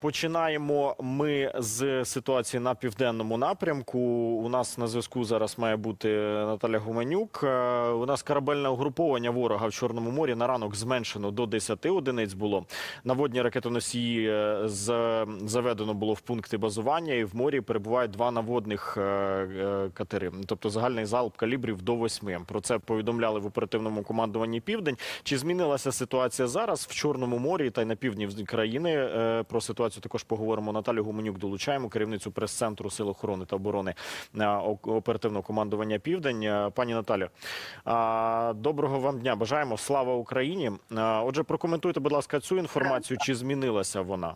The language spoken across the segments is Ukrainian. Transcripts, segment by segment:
Починаємо ми з ситуації на південному напрямку. У нас на зв'язку зараз має бути Наталя Гуменюк. Е, У нас корабельне угруповання ворога в Чорному морі на ранок зменшено до 10 одиниць було. Наводні ракетоносії е, заведено було в пункти базування, і в морі перебувають два наводних е, катери. Тобто загальний залп калібрів до 8. Про це повідомляли в оперативному командуванні Південь. Чи змінилася ситуація зараз в Чорному морі та й на півдні країни? Про ситуацію також поговоримо. Наталю Гуменюк долучаємо, керівницю прес-центру Сил охорони та оборони е, оперативного командування Південь. Е, Пані Наталю, доброго вам дня. Бажаємо слава Україні. Отже, прокоментуйте, будь ласка, цю інформацію. Чи змінилася вона?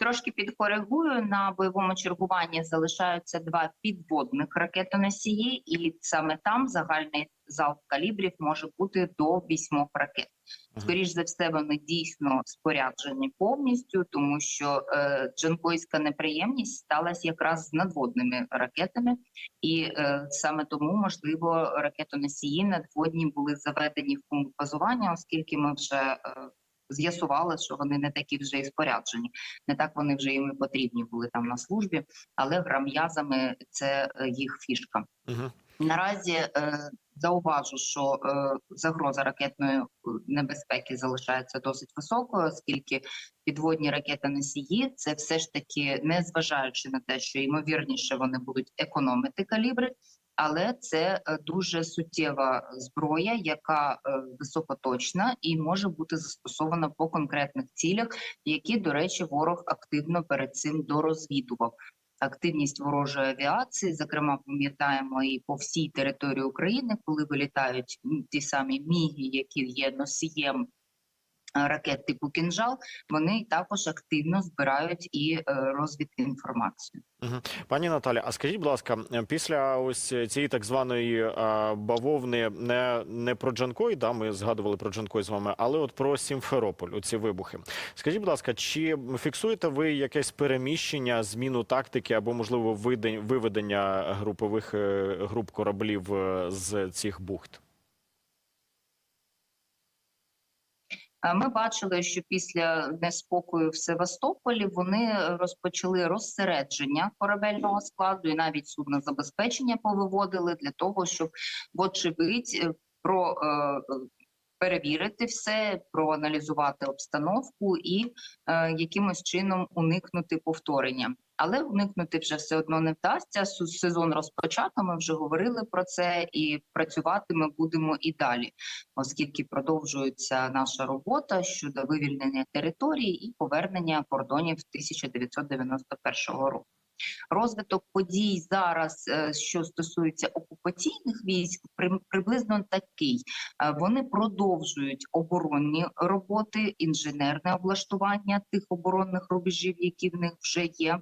Трошки підкоригую на бойовому чергуванні залишаються два підводних ракетоносії, і саме там загальний залп калібрів може бути до вісьмох ракет. Мгм. Скоріш за все, вони дійсно споряджені повністю, тому що е, джанкойська неприємність сталася якраз з надводними ракетами, і е, саме тому можливо ракетоносії надводні були заведені в пункт базування, оскільки ми вже е, з'ясували, що вони не такі вже і споряджені. Не так вони вже їм і потрібні були там на службі, але грам'язами це е, їх фішка. Угу. Наразі е, зауважу, що е, загроза ракетної е, небезпеки залишається досить високою, оскільки підводні ракети носії це все ж таки, не зважаючи на те, що ймовірніше вони будуть економити калібри. Але це е, дуже суттєва зброя, яка е, високоточна і може бути застосована по конкретних цілях, які, до речі, ворог активно перед цим дорозвідував активність ворожої авіації. Зокрема, пам'ятаємо і по всій території України, коли вилітають ті самі міги, які є носієм. Е, Ракет типу кінжал вони також активно збирають і е, розвідінформацію. Пані Наталя, а скажіть, будь ласка, після ось цієї так званої бавовни не, не про Джанкой, да, ми згадували про Джанкой з вами, але от про Сімферополь, оці вибухи. Скажіть, будь ласка, чи фіксуєте ви якесь переміщення, зміну тактики або, можливо, виведення групових е, груп кораблів е, з цих бухт? Ми бачили, що після неспокою в Севастополі вони розпочали розсередження корабельного складу і навіть суднозабезпечення повиводили для того, щоб вочевидь е, про е, перевірити все, проаналізувати обстановку і е, якимось чином уникнути повторення. Але уникнути вже все одно не вдасться. Сезон розпочато. Ми вже говорили про це, і працювати ми будемо і далі оскільки продовжується наша робота щодо вивільнення території і повернення кордонів 1991 року. Розвиток подій зараз, е, що стосується окупаційних військ, приблизно такий. Е, Вони продовжують оборонні роботи, інженерне облаштування тих оборонних рубежів, які в них вже є.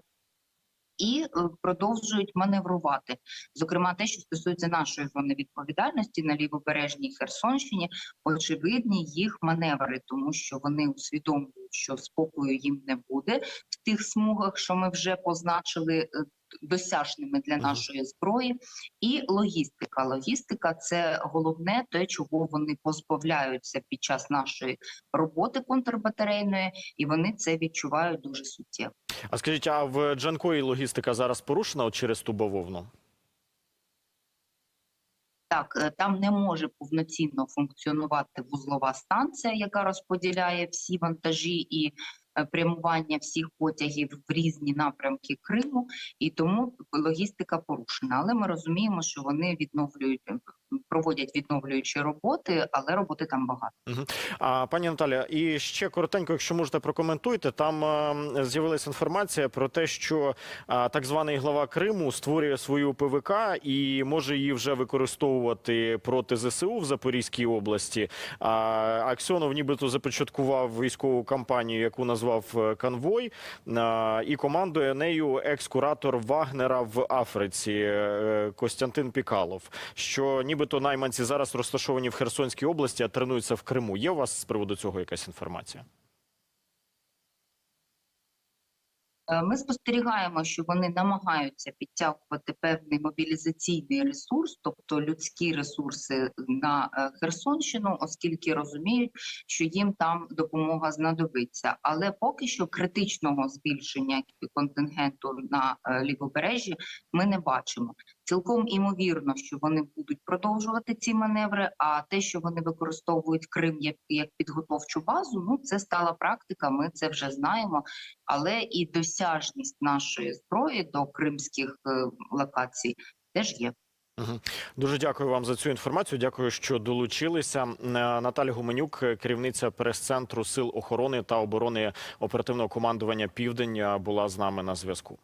І е, продовжують маневрувати, зокрема, те, що стосується нашої зони відповідальності на лівобережній Херсонщині, очевидні їх маневри, тому що вони усвідомлюють, що спокою їм не буде в тих смугах, що ми вже позначили е, досяжними для нашої зброї, і логістика. Логістика це головне, те, чого вони позбавляються під час нашої роботи контрбатарейної, і вони це відчувають дуже суттєво. А скажіть, а в Джанкої логістика зараз порушена через ту бавовну? Так, е, там не може повноцінно функціонувати вузлова станція, яка розподіляє всі вантажі і прямування всіх потягів в різні напрямки Криму, і тому логістика порушена. Але ми розуміємо, що вони відновлюють е, проводять відновлюючі роботи, але роботи там багато. А пані Наталя, і ще коротенько, якщо можете прокоментуйте, там е, з'явилася інформація про те, що е, так званий глава Криму створює свою ПВК і може її вже використовувати проти ЗСУ в Запорізькій області. А Аксьонов нібито започаткував військову кампанію, яку назвав е, конвой, е, і командує нею екс-куратор Вагнера в Африці е, Костянтин Пікалов. Що нібито найманці зараз розташовані в Херсонській області, а тренуються в Криму. Є у вас з приводу цього якась інформація? Е, Ми спостерігаємо, що вони намагаються підтягувати певний мобілізаційний ресурс, тобто людські ресурси на е, Херсонщину, оскільки розуміють, що їм там допомога знадобиться. Але поки що критичного збільшення контингенту на е, лівобережжі ми не бачимо. Цілком імовірно, що вони будуть продовжувати ці маневри. А те, що вони використовують Крим як, як підготовчу базу, ну це стала практика. Ми це вже знаємо. Але і досяжність нашої зброї до кримських е, локацій теж є. Дуже дякую вам за цю інформацію. Дякую, що долучилися. Е, Наталя Гуменюк, е, керівниця прес-центру сил охорони та оборони оперативного командування Південь, була з нами на зв'язку.